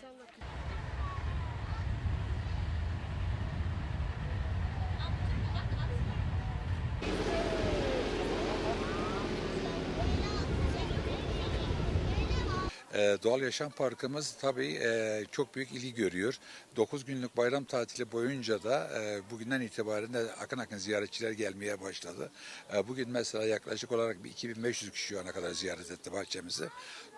Salla kız. E, Doğal Yaşam Parkımız tabii e, çok büyük ilgi görüyor. 9 günlük bayram tatili boyunca da e, bugünden itibaren de akın akın ziyaretçiler gelmeye başladı. E, Bugün mesela yaklaşık olarak bir 2500 kişi şu ana kadar ziyaret etti bahçemizi.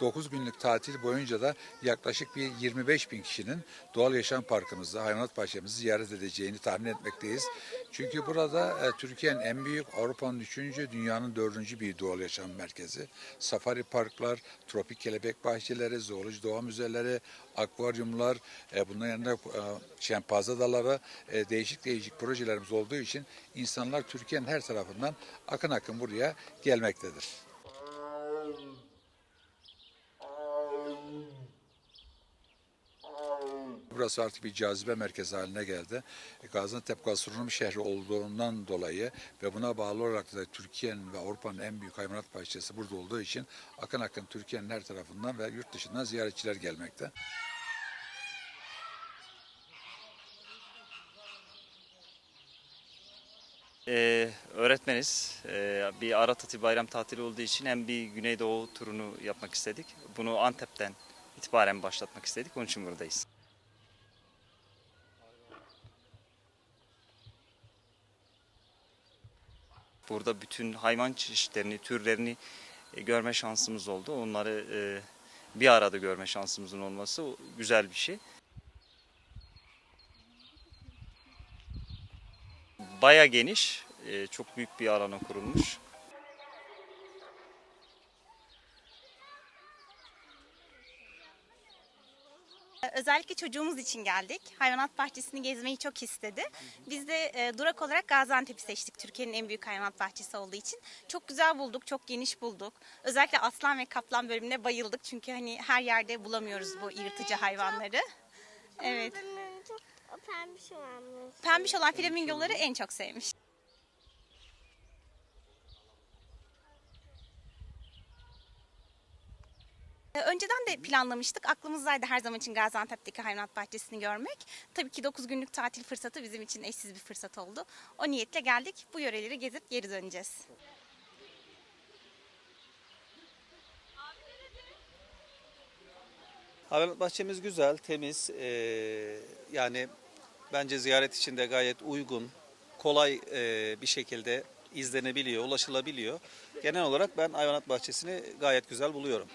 9 günlük tatil boyunca da yaklaşık bir 25 bin kişinin Doğal Yaşam Parkımızda, hayvanat bahçemizi ziyaret edeceğini tahmin etmekteyiz. Çünkü burada e, Türkiye'nin en büyük, Avrupa'nın üçüncü, dünyanın dördüncü bir doğal yaşam merkezi. Safari parklar, tropik kelebek bahçeleri, zooloji doğa müzeleri, akvaryumlar, e, bunların yanında e, şempanze adaları, e, değişik değişik projelerimiz olduğu için insanlar Türkiye'nin her tarafından akın akın buraya gelmektedir. Burası artık bir cazibe merkezi haline geldi. E, Gaziantep gastronomi şehri olduğundan dolayı ve buna bağlı olarak da Türkiye'nin ve Avrupa'nın en büyük hayvanat bahçesi burada olduğu için akın akın Türkiye'nin her tarafından ve yurt dışından ziyaretçiler gelmekte. Ee, öğretmeniz. Ee, bir ara tatil, bayram tatili olduğu için hem bir Güneydoğu turunu yapmak istedik. Bunu Antep'ten itibaren başlatmak istedik. Onun için buradayız. Burada bütün hayvan çeşitlerini, türlerini e, görme şansımız oldu. Onları e, bir arada görme şansımızın olması güzel bir şey. Baya geniş, e, çok büyük bir alana kurulmuş. Özellikle çocuğumuz için geldik. Hayvanat bahçesini gezmeyi çok istedi. Biz de e, durak olarak Gaziantep'i seçtik. Türkiye'nin en büyük hayvanat bahçesi olduğu için. Çok güzel bulduk, çok geniş bulduk. Özellikle aslan ve kaplan bölümüne bayıldık. Çünkü hani her yerde bulamıyoruz bu yırtıcı hayvanları. Evet. O pembiş olanları. Pembiş olan flamingoları en çok sevmiş. Önceden de planlamıştık. Aklımızdaydı her zaman için Gaziantep'teki hayvanat bahçesini görmek. Tabii ki 9 günlük tatil fırsatı bizim için eşsiz bir fırsat oldu. O niyetle geldik. Bu yöreleri gezip geri döneceğiz. Hayvanat bahçemiz güzel, temiz. Ee, yani bence ziyaret için de gayet uygun, kolay e, bir şekilde izlenebiliyor, ulaşılabiliyor. Genel olarak ben hayvanat bahçesini gayet güzel buluyorum.